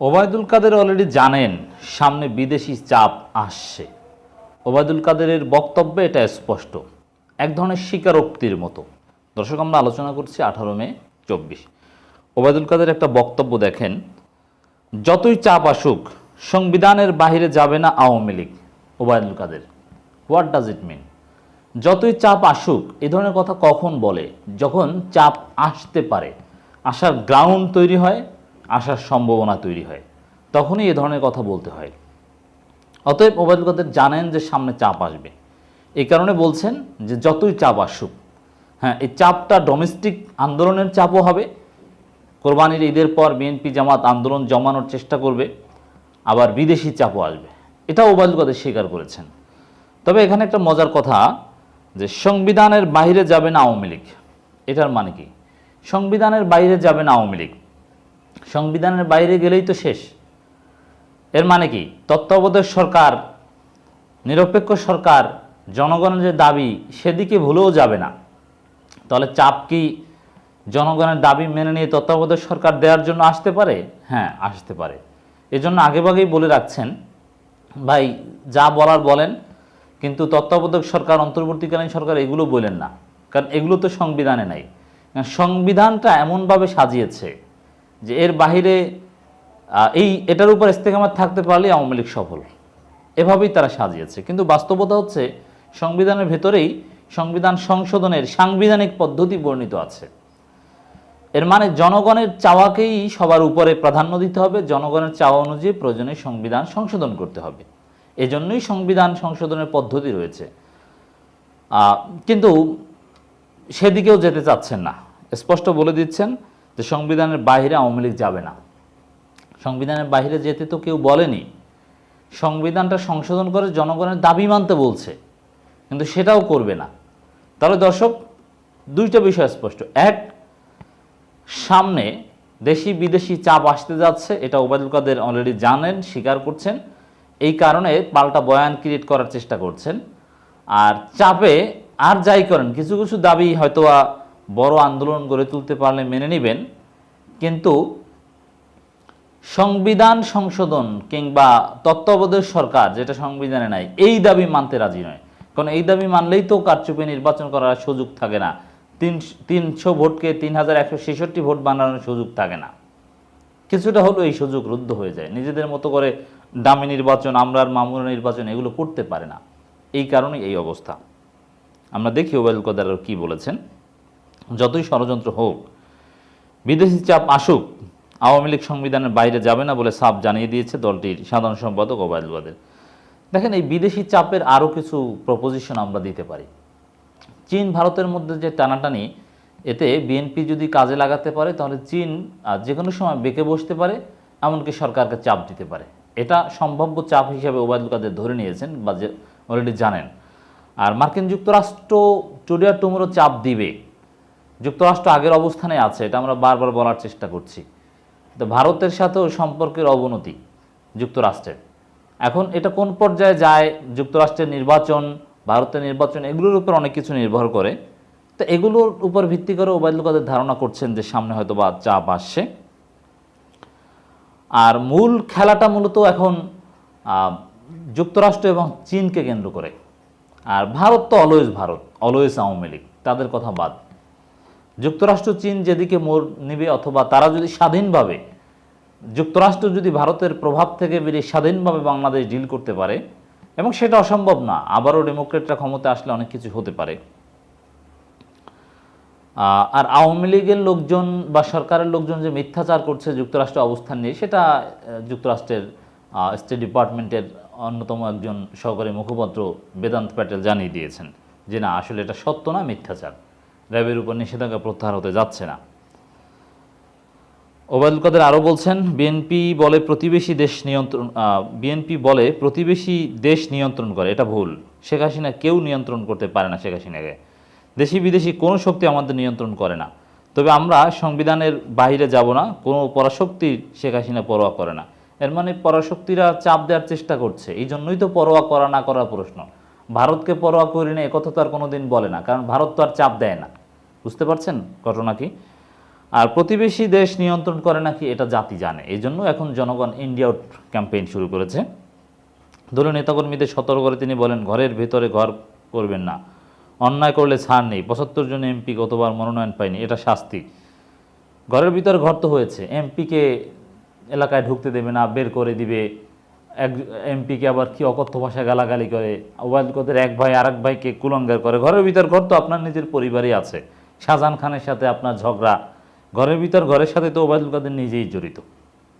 Obaidul Quader already জানেন, সামনে বিদেশি চাপ আসছে। ওবায়দুল কাদেরের বক্তব্যে এটা স্পষ্ট, এক ধরনের স্বীকারোক্তির মতো। দর্শক, আমরা আলোচনা করছি আঠারো মে চব্বিশ। ওবায়দুল কাদের একটা বক্তব্য দেখেন, যতই চাপ আসুক, সংবিধানের বাইরে যাবে না Awami League, Obaidul Quader. What does it mean যতই চাপ আসুক, এ ধরনের কথা কখন বলে? যখন চাপ আসতে পারে, আসার গ্রাউন্ড তৈরি হয় আসার সম্ভাবনা তৈরি হয়। তখনই এ ধরনের কথা বলতে হয়। অতএব ওবায়দুল কাদের জানেন যে সামনে চাপ আসবে। এই কারণে বলছেন যে যতই চাপ আসুক হ্যাঁ এই চাপটা ডোমেস্টিক আন্দোলনের চাপও হবে। কোরবানির ঈদের পর বিএনপি জামাত আন্দোলন জমানোর চেষ্টা করবে, আবার বিদেশি চাপও আসবে। এটা ওবায়দুল কাদের স্বীকার করেছেন। তবে এখানে একটা মজার কথা, যে সংবিধানের বাইরে যাবে না আওয়ামী লীগ। এটার মানে কি? সংবিধানের বাইরে যাবে না আওয়ামী লীগ। সংবিধানের বাইরে গেলেই তো শেষ। এর মানে কি? তত্ত্বাবধায়ক সরকার, নিরপেক্ষ সরকার, জনগণের যে দাবি, সেদিকে ভুলেও যাবে না। তাহলে চাপ কি জনগণের দাবি মেনে নিয়ে তত্ত্বাবধায়ক সরকার দেওয়ার জন্য আসতে পারে? হ্যাঁ আসতে পারে। এজন্য আগেভাগেই বলে রাখছেন, ভাই, যা বলার বলেন, কিন্তু তত্ত্বাবধায়ক সরকার, অন্তর্বর্তীকালীন সরকার এগুলো বলেন না। কারণ এগুলো তো সংবিধানে নাই। সংবিধানটা এমনভাবে সাজিয়েছে যে এর বাহিরে এই, এটার উপর ইস্তেকামাত থাকতে পারলেই আওয়ামী লীগ সফল। এভাবেই তারা সাজিয়েছে। কিন্তু বাস্তবতা হচ্ছে, সংবিধানের ভেতরেই সংবিধান সংশোধনের সাংবিধানিক পদ্ধতি বর্ণিত আছে। এর মানে জনগণের চাওয়াকেই সবার উপরে প্রাধান্য দিতে হবে। জনগণের চাওয়া অনুযায়ী প্রয়োজনে সংবিধান সংশোধন করতে হবে। এজন্যই সংবিধান সংশোধনের পদ্ধতি রয়েছে। কিন্তু সেদিকেও যেতে চাচ্ছেন না। স্পষ্ট বলে দিচ্ছেন যে সংবিধানের বাইরে আওয়ামী লীগ যাবে না। সংবিধানের বাইরে যেতে তো কেউ বলেনি। সংবিধানটা সংশোধন করে জনগণের দাবি মানতে বলছে, কিন্তু সেটাও করবে না। তাহলে দর্শক, দুইটা বিষয় স্পষ্ট। এক, সামনে দেশি বিদেশি চাপ আসতে যাচ্ছে, এটা ওবায়দুল কাদের অলরেডি জানেন, স্বীকার করছেন। এই কারণে পাল্টা বয়ান ক্রিয়েট করার চেষ্টা করছেন। আর চাপে আর যাই করেন, কিছু কিছু দাবি হয়তো বড় আন্দোলন গড়ে তুলতে পারলে মেনে নেবেন, কিন্তু সংবিধান সংশোধন কিংবা তত্ত্বাবধায়ক সরকার, যেটা সংবিধানে নাই, এই দাবি মানতে রাজি নয়। কারণ এই দাবি মানলেই তো কারচুপি নির্বাচন করার সুযোগ থাকে না। তিন, তিনশো ভোটকে তিন হাজার একশো ছেষট্টি ভোট বানানোর সুযোগ থাকে না। কিছুটা হলেও এই সুযোগ রুদ্ধ হয়ে যায়। নিজেদের মতো করে দামি নির্বাচন, আমরার মামুর নির্বাচন, এগুলো করতে পারে না। এই কারণে এই অবস্থা। আমরা দেখি ওবায়দুল কদার কি বলেছেন। যতই ষড়যন্ত্র হোক, বিদেশি চাপ আসুক, আওয়ামী লীগ সংবিধানের বাইরে যাবে না বলে সাফ জানিয়ে দিয়েছে দলটির সাধারণ সম্পাদক ওবায়দুল কাদের দেখেন, এই বিদেশি চাপের আরও কিছু প্রপোজিশন আমরা দিতে পারি। চীন, ভারতের মধ্যে যে টানাটানি, এতে বিএনপি যদি কাজে লাগাতে পারে, তাহলে চীন যে কোনো সময় বেঁকে বসতে পারে, এমনকি সরকারকে চাপ দিতে পারে। এটা সম্ভাব্য চাপ হিসাবে ওবায়দুল কাদের ধরে নিয়েছেন বা যে অলরেডি জানেন। আর মার্কিন যুক্তরাষ্ট্র টুডিয়ার টুমোরও চাপ দিবে। যুক্তরাষ্ট্র আগের অবস্থানে আছে, এটা আমরা বারবার বলার চেষ্টা করছি। তো ভারতের সাথেও সম্পর্কের অবনতি যুক্তরাষ্ট্রের। এখন এটা কোন পর্যায়ে যায়, যুক্তরাষ্ট্রের নির্বাচন, ভারতের নির্বাচন, এগুলোর উপর অনেক কিছু নির্ভর করে। তো এগুলোর উপর ভিত্তি করে ওবায়দুল কাদের ধারণা করছেন যে সামনে হয়তো বা চাপ আসছে। আর মূল খেলাটা মূলত এখন যুক্তরাষ্ট্র এবং চীনকে কেন্দ্র করে। আর ভারত তো always Bharat always Awami League, তাদের কথা বাদ। যুক্তরাষ্ট্র, চীন যেদিকে মোর নিবে অথবা তারা যদি স্বাধীনভাবে, যুক্তরাষ্ট্র যদি ভারতের প্রভাব থেকে বেরিয়ে স্বাধীনভাবে বাংলাদেশ ডিল করতে পারে, এবং সেটা অসম্ভব না, আবারও ডেমোক্রেটরা ক্ষমতা আসলে অনেক কিছু হতে পারে। আর আওয়ামী লীগের লোকজন বা সরকারের লোকজন যে মিথ্যাচার করছে যুক্তরাষ্ট্র অবস্থান নিয়ে, সেটা যুক্তরাষ্ট্রের স্টেট ডিপার্টমেন্টের অন্যতম একজন সহকারী মুখপাত্র বেদান্ত প্যাটেল জানিয়ে দিয়েছেন যে না, আসলে এটা সত্য না, মিথ্যাচার। র্যাবের উপর নিষেধাজ্ঞা প্রত্যাহার হতে যাচ্ছে না। ওবায়দুল কাদের আরও বলছেন, বিএনপি বলে প্রতিবেশী দেশ নিয়ন্ত্রণ বিএনপি বলে প্রতিবেশী দেশ নিয়ন্ত্রণ করে, এটা ভুল। শেখ হাসিনা কেউ নিয়ন্ত্রণ করতে পারে না শেখ হাসিনাকে। দেশি বিদেশি কোনো শক্তি আমাদের নিয়ন্ত্রণ করে না। তবে আমরা সংবিধানের বাইরে যাব না, কোনো পরাশক্তি শেখ হাসিনা পরোয়া করে না। এর মানে পরাশক্তিরা চাপ দেওয়ার চেষ্টা করছে। এই জন্যই তো পরোয়া করা না করার প্রশ্ন। ভারতকে পরোয়া করি না একথা তো আর কোনোদিন বলে না, কারণ ভারত তো আর চাপ দেয় না। বুঝতে পারছেন ঘটনা কি? আর প্রতিবেশী দেশ নিয়ন্ত্রণ করে নাকি এটা জাতি জানে। এই জন্য এখন জনগণ ইন্ডিয়া আউট ক্যাম্পেইন শুরু করেছে। দলীয় নেতাকর্মীদের সতর্ক করে তিনি বলেন, ঘরের ভেতরে ঘর করবেন না। অন্যায় করলে ছাড় নেই। পঁচাত্তর জন এমপি গতবার মনোনয়ন পায়নি। এটা শাস্তি। ঘরের ভিতরে ঘর তো হয়েছে। এমপিকে এলাকায় ঢুকতে দেবে না, বের করে দিবে। এক এমপিকে আবার কি অকথ্য ভাষায় গালাগালি করে? ওবায়দুল কাদের এক ভাই আরেক ভাইকে কুলঙ্গার করে। ঘরের ভিতর ঘর তো আপনার নিজের পরিবারই আছে। শাহজাহান খানের সাথে আপনার ঝগড়া ঘরের ভিতর ঘরের সাথে তো ওবায়দুল কাদের নিজেই জড়িত।